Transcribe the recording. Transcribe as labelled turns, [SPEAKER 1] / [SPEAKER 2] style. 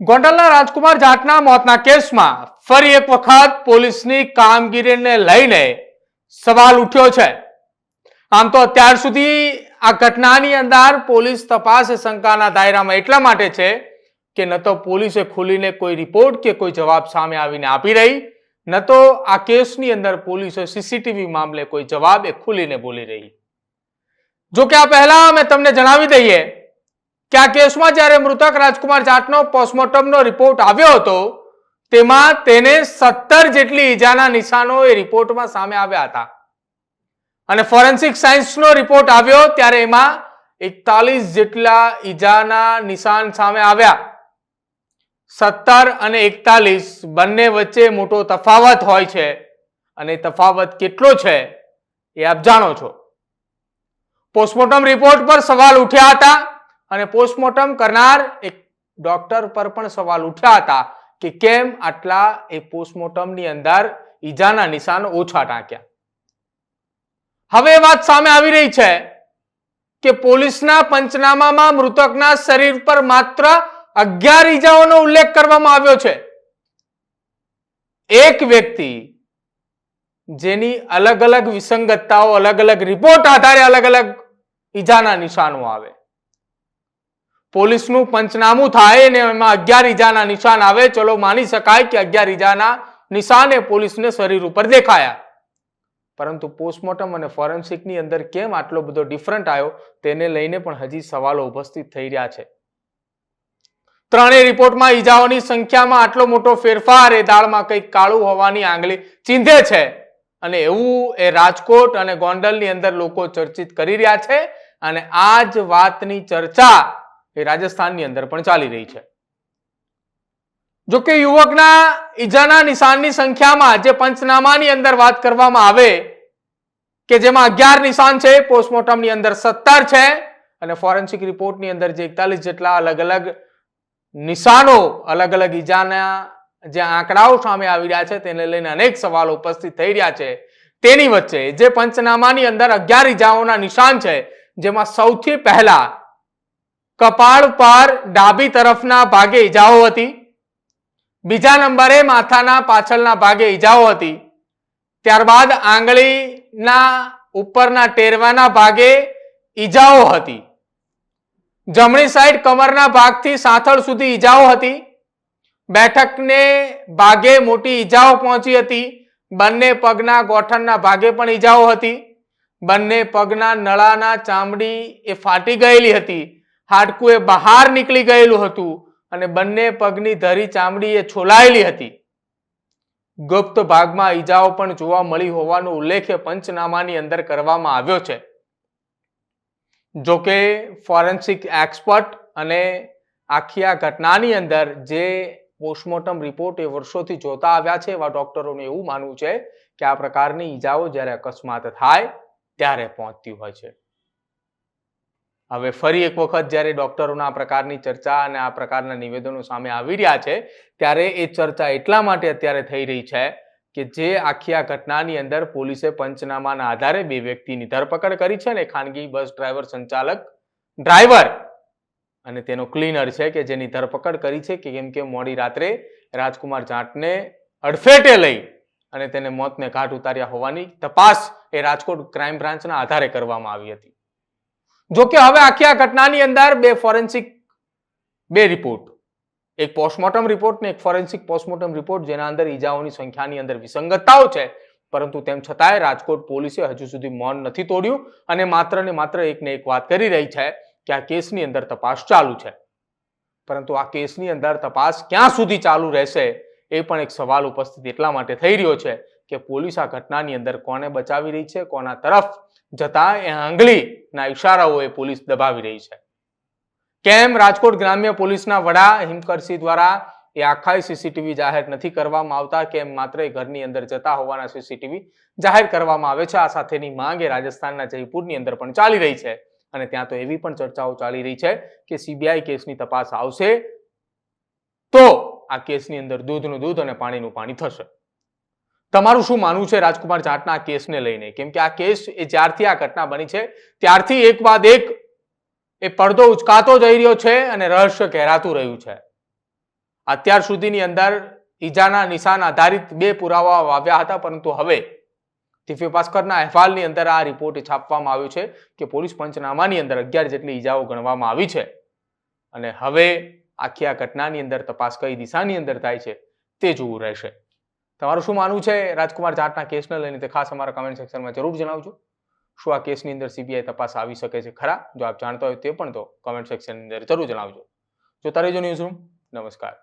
[SPEAKER 1] ગોંડલના રાજકુમાર જાટના મોતના કેસમાં ફરી એક વખત પોલીસની કામગીરીને લઈને સવાલ ઉઠ્યો છે. આમ તો અત્યાર સુધી આ ઘટનાની અંદર પોલીસ તપાસ શંકાના દાયરામાં એટલા માટે છે કે ન તો પોલીસે ખુલીને કોઈ રિપોર્ટ કે કોઈ જવાબ સામે આવીને આપી રહી, ન તો આ કેસની અંદર પોલીસે સીસીટીવી મામલે કોઈ જવાબ એ ખુલીને બોલી રહી. જો કે આ પહેલા અમે તમને જણાવી દઈએ કે આ કેસમાં જ્યારે મૃતક રાજકુમાર જાટનો પોસ્ટમોર્ટમનો રિપોર્ટ આવ્યો હતો, તેમાં તેને સત્તર જેટલી ઈજાના નિશાનો એ રિપોર્ટમાં સામે આવ્યા હતા. અને ફોરેન્સિક સાયન્સનો રિપોર્ટ આવ્યો ત્યારે એમાં એકતાલીસ જેટલા ઈજાના નિશાન સામે આવ્યા. સત્તર અને એકતાલીસ બંને વચ્ચે મોટો તફાવત હોય છે. અને તફાવત કેટલો છે એ આપ જાણો છો. પોસ્ટમોર્ટમ રિપોર્ટ પર સવાલ ઉઠ્યા હતા. અને પોસ્ટમોર્ટમ કરનાર એક ડોક્ટર પર પણ સવાલ ઉઠ્યા હતા કે કેમ આટલા એ પોસ્ટમોર્ટમની અંદર ઈજાના નિશાન ઓછા ટાંક્યા. હવે વાત સામે આવી રહી છે કે પોલીસના પંચનામામાં મૃતકના શરીર પર માત્ર અગિયાર ઈજાઓનો ઉલ્લેખ કરવામાં આવ્યો છે. એક વ્યક્તિ જેની અલગ અલગ વિસંગતતાઓ, અલગ અલગ રિપોર્ટ આધારે અલગ અલગ ઈજાના નિશાનો આવે. પોલીસનું પંચનામું થાય અને એમાં અગિયાર ઈજાના નિશાન આવે, ચલો માની શકાય કે અગિયાર ઈજાના નિશાને પોલીસને શરીર ઉપર દેખાયા. પરંતુ પોસ્ટમોર્ટમ અને ફોરેન્સિકની અંદર કેમ આટલો બધો ડિફરન્ટ આવ્યો, તેને લઈને પણ હજી સવાલો ઉપસ્થિત થઈ રહ્યા છે. ત્રણેય રિપોર્ટમાં ઈજાઓની સંખ્યામાં આટલો મોટો ફેરફાર, એ દાળમાં કંઈક કાળું હોવાની આંગળી ચીંધે છે. અને એવું એ રાજકોટ અને ગોંડલની અંદર લોકો ચર્ચિત કરી રહ્યા છે. અને આ જ વાતની ચર્ચા એ રાજસ્થાનની અંદર પણ ચાલી રહી છે. જો કે યુવકના ઈજાના નિશાનની સંખ્યામાં જે પંચનામાની અંદર વાત કરવામાં આવે કે જેમાં અગિયાર નિશાન છે, પોસ્ટમોર્ટમની અંદર સત્તર છે અને ફોરેન્સિક રિપોર્ટની અંદર જે એકતાલીસ જેટલા અલગ અલગ નિશાનો, અલગ અલગ ઈજાના જે આંકડાઓ સામે આવી રહ્યા છે, તેને લઈને અનેક સવાલો ઉપસ્થિત થઈ રહ્યા છે. તેની વચ્ચે જે પંચનામાની અંદર અગિયાર ઈજાઓના નિશાન છે, જેમાં સૌથી પહેલા કપાળ પર ડાબી તરફના ભાગે ઈજાઓ હતી. બીજા નંબરે માથાના પાછળના ભાગે ઈજાઓ હતી. ત્યારબાદ આંગળીના ઉપરના ટેરવાના ભાગે ઈજાઓ હતી. જમણી સાઈડ કમરના ભાગથી સાથળ સુધી ઈજાઓ હતી. બેઠકને ભાગે મોટી ઈજાઓ પહોંચી હતી. બંને પગના ગોઠણના ભાગે પણ ઈજાઓ હતી. બંને પગના નળાના ચામડી એ ફાટી ગયેલી હતી. હાડકું એ બહાર નીકળી ગયેલું હતું અને બંને પગની ધરી ચામડી એ છોલાયેલી હતી. ગુપ્ત ભાગમાં ઈજાઓ પણ જોવા મળી હોવાનો ઉલ્લેખ પંચનામાની અંદર કરવામાં આવ્યો છે. જોકે ફોરેન્સિક એક્સપર્ટ અને આખી આ ઘટનાની અંદર જે પોસ્ટમોર્ટમ રિપોર્ટ એ વર્ષોથી જોતા આવ્યા છે એવા ડોક્ટરોનું એવું માનવું છે કે આ પ્રકારની ઈજાઓ જ્યારે અકસ્માત થાય ત્યારે પહોંચતી હોય છે. હવે ફરી એક વખત જ્યારે ડોક્ટરોના આ પ્રકારની ચર્ચા અને આ પ્રકારના નિવેદનો સામે આવી રહ્યા છે, ત્યારે એ ચર્ચા એટલા માટે અત્યારે થઈ રહી છે કે જે આખી આ ઘટનાની અંદર પોલીસે પંચનામાના આધારે બે વ્યક્તિની ધરપકડ કરી છે ને ખાનગી બસ ડ્રાઈવર સંચાલક ડ્રાઈવર અને તેનો ક્લીનર છે કે જેની ધરપકડ કરી છે કે કેમ કે મોડી રાત્રે રાજકુમાર જાટને અડફેટે લઈ અને તેને મોતને ઘાટ ઉતાર્યા હોવાની તપાસ એ રાજકોટ ક્રાઇમ બ્રાન્ચના આધારે કરવામાં આવી હતી. જો કે હવે આખી આ ઘટનાની અંદર બે ફોરેન્સિક, બે રિપોર્ટ. એક પોસ્ટમોર્ટમ રિપોર્ટ ને એક ફોરેન્સિક પોસ્ટમોર્ટમ રિપોર્ટ, જેના અંદર ઈજાઓની સંખ્યાની અંદર વિસંગતતાઓ છે. પરંતુ તેમ છતાંય રાજકોટ પોલીસે હજુ સુધી મૌન નથી તોડ્યું અને માત્ર ને માત્ર એકને એક વાત કરી રહી છે કે આ કેસની અંદર તપાસ ચાલુ છે. પરંતુ આ કેસની અંદર તપાસ ક્યાં સુધી ચાલુ રહેશે એ પણ એક સવાલ ઉપસ્થિત એટલા માટે થઈ રહ્યો છે કે પોલીસ આ ઘટનાની અંદર કોને બચાવી રહી છે, કોના તરફ જતા એ આંગળીના ઇશારાઓ એ પોલીસ દબાવી રહી છે. કેમ? રાજકોટ ગ્રામ્ય પોલીસના વડા હિમકરસિંહ દ્વારા એ આખા સીસીટીવી જાહેર નથી કરવામાં આવતા, કેમ? માત્ર ઘરની અંદર જતા હોવાના સીસીટીવી જાહેર કરવામાં આવે છે. આ સાથેની માંગ એ રાજસ્થાનના જયપુરની અંદર પણ ચાલી રહી છે અને ત્યાં તો એવી પણ ચર્ચાઓ ચાલી રહી છે કે સીબીઆઈ કેસની તપાસ આવશે તો આ કેસની અંદર દૂધનું દૂધ અને પાણીનું પાણી થશે. તમારું શું માનવું છે રાજકુમાર જાટના આ કેસને લઈને? કેમ કે આ કેસ એ જ્યારથી આ ઘટના બની છે, ત્યારથી એક બાદ એક એ પડદો ઉચકાતો જઈ રહ્યો છે અને રહસ્ય કહેરાતું રહ્યું છે. અત્યાર સુધીની અંદર ઈજાના નિશાન આધારિત બે પુરાવા આવ્યા હતા, પરંતુ હવે દિવ્ય ભાસ્કરના અહેવાલની અંદર આ રિપોર્ટ છાપવામાં આવ્યો છે કે પોલીસ પંચનામાની અંદર અગિયાર જેટલી ઈજાઓ ગણવામાં આવી છે. અને હવે આખી આ ઘટનાની અંદર તપાસ કઈ દિશાની અંદર થાય છે તે જોવું રહેશે. તમારું શું માનવું છે? રાજકુમાર જાટના કેસને લઈને તે ખાસ અમારા કમેન્ટ સેક્શનમાં જરૂર જણાવજો. શું આ કેસની અંદર સીબીઆઈ તપાસ આવી શકે છે? ખરા? જો આપ જાણતા હોય તે પણ તો કમેન્ટ સેક્શનની અંદર જરૂર જણાવજો. જોતા રહેજો ન્યૂઝ રૂમ નમસ્કાર.